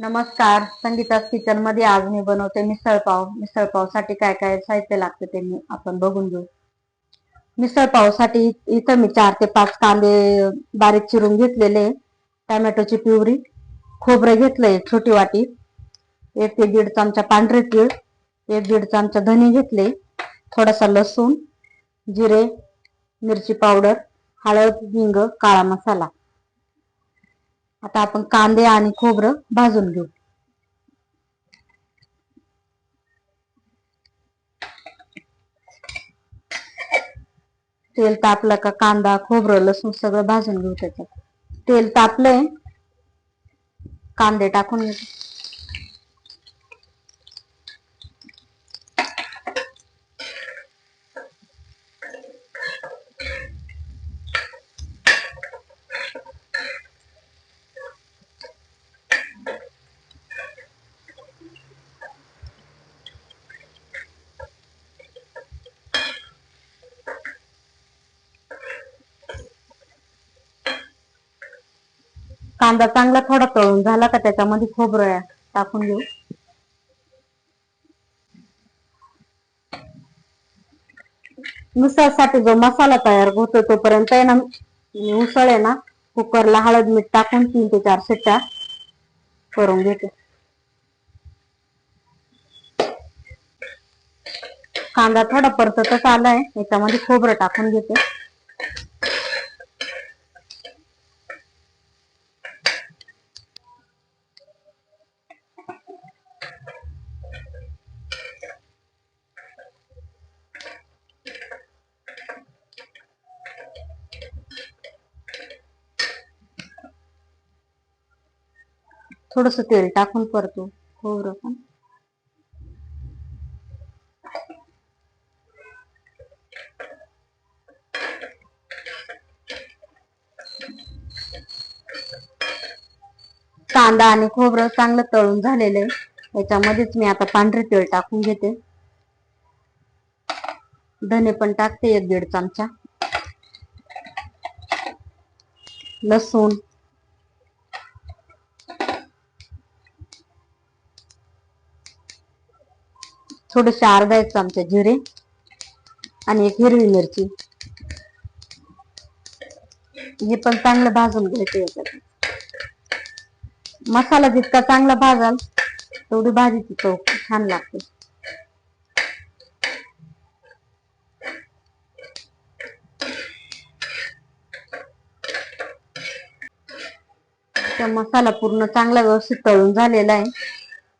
नमस्कार. संगीताच किचनमध्ये आज मी बनवते मिसळपाव मिसळपावसाठी साठी काय काय साहित्य लागते ते मी आपण बघून घेऊ. मिसळपावसाठी साठी इथं मी चार ते पाच कांदे बारीक चिरून घेतलेले. टॅमॅटोची पिवरी खोबरं घेतलंय छोटी वाटी एक ते दीड चमचा पांढरे तीळ एक दीड चमचा धने घेतले थोडासा लसूण जिरे मिरची पावडर हळद हिंग काळा मसाला. आता आपण कांदे आणि खोबरं भाजून घेऊ. तेल तापलं का कांदा खोबरं लसूण सगळं भाजून घेऊ त्याच्यात. तेल तापलंय कांदे टाकून घेऊ. कांदा चांगला थोडा तळून झाला का त्याच्यामध्ये खोबरं टाकून घेऊ मिसळसाठी जो मसाला तयार होतो तोपर्यंत आहे ना उसळ आहे ना कुकरला हळद मीठ टाकून तीन ते चार शिट्ट्या करून घेते. कांदा थोडा परततच आलाय याच्यामध्ये खोबरं टाकून घेते. थोडस तेल टाकून परतू खोबरं पण. कांदा आणि खोबरं चांगलं तळून झालेलं आहे. याच्यामध्येच मी आता पांढरे तेल टाकून घेते. धने पण टाकते एक दीड चमचा. लसूण. थोडेसे अर्धा एक चमचा जिरे आणि एक हिरवी मिरची. हे पण चांगलं भाजून घ्यायचं याच्यात. मसाला जितका चांगला भाजाल तेवढी भाजीची चव छान लागते. मसाला पूर्ण चांगला व्यवस्थित तळून झालेला आहे.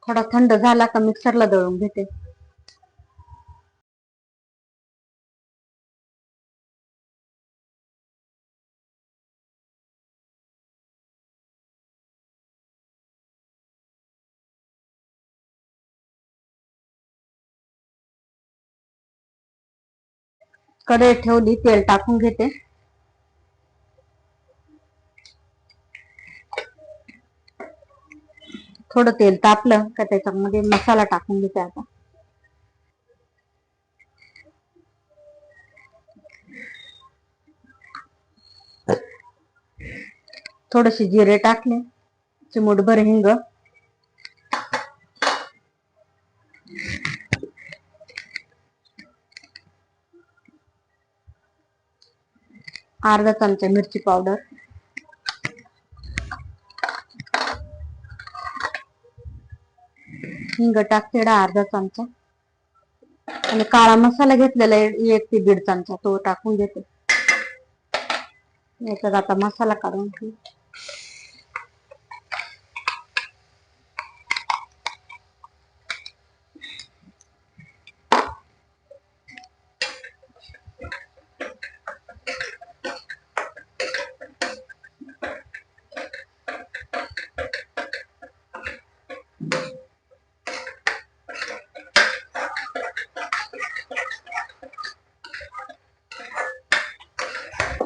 थोडा थंड झाला का मिक्सरला दळून घेते. कढई ठेवली तेल टाकून घेते. थोडं तेल तापलं का त्याच्यामध्ये मसाला टाकून घेते आता. थोडेसे जिरे टाकले चिमूटभर हिंग. अर्धा चमचा मिरची पावडर. हिंग टाकतेडा अर्धा चमचा. आणि काळा मसाला घेतलेला एक ते दीड चमचा तो टाकून घेते. याच्यात आता मसाला काढून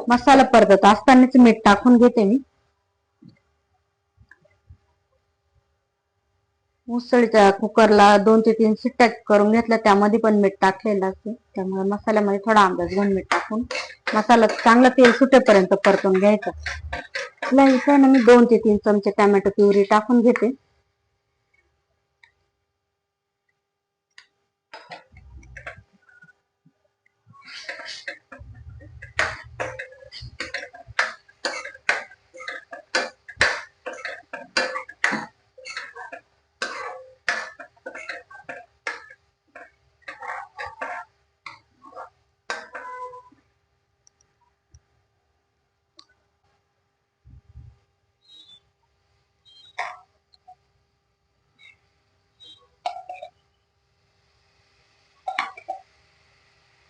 मसाला परतत. असतानाच मीठ टाकून घेते मी. उसळीच्या कुकरला दोन ते तीन शिट्ट्या करून घेतल्या. त्यामध्ये पण मीठ टाकलेलं असते. त्यामुळे मसाल्यामध्ये थोडा अंदाज घेऊन मीठ टाकून मसाला चांगला तेल सुटेपर्यंत परतून घ्यायचा. ना मी दोन ते तीन चमचे टॅमॅटो प्युरी टाकून घेते.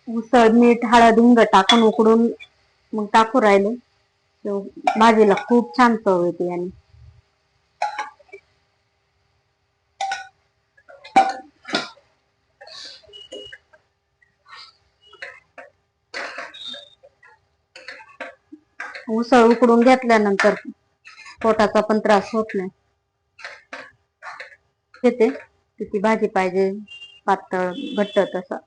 उसळ मीठ हळद हिंग टाकून उकडून मग टाकू राहिले. भाजीला खूप छान चव येते आणि. उसळ उकडून घेतल्यानंतर पोटाचा पण त्रास होत नाही. घेते किती भाजी पाहिजे पातळ घट्ट तसं.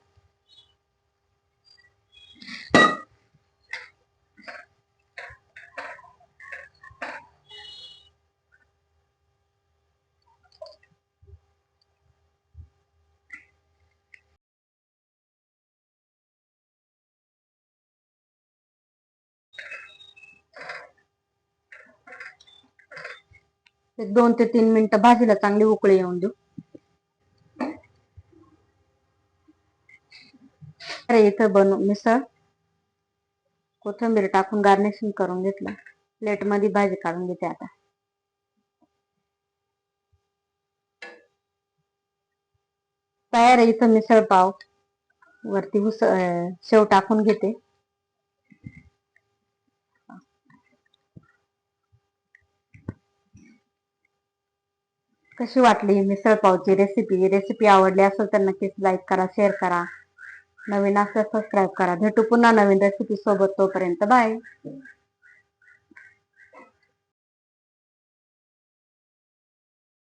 एक दोन ते तीन मिनिटं भाजीला चांगली उकळी येऊन देऊ. अरे इथं बनवू मिसळ. कोथिंबीर टाकून गार्निशिंग करून घेतलं. प्लेटमध्ये भाजी काढून घेते आता. तयार आहे इथं मिसळ पाव. वरती उस शेव टाकून घेते. कशी वाटली मिसळपावची मिसळ पावची रेसिपी रेसिपी आवडली असेल तर नक्कीच लाईक करा शेअर करा. नवीन असं सबस्क्राईब करा. भेटू पुन्हा नवीन रेसिपी सोबत तोपर्यंत बाय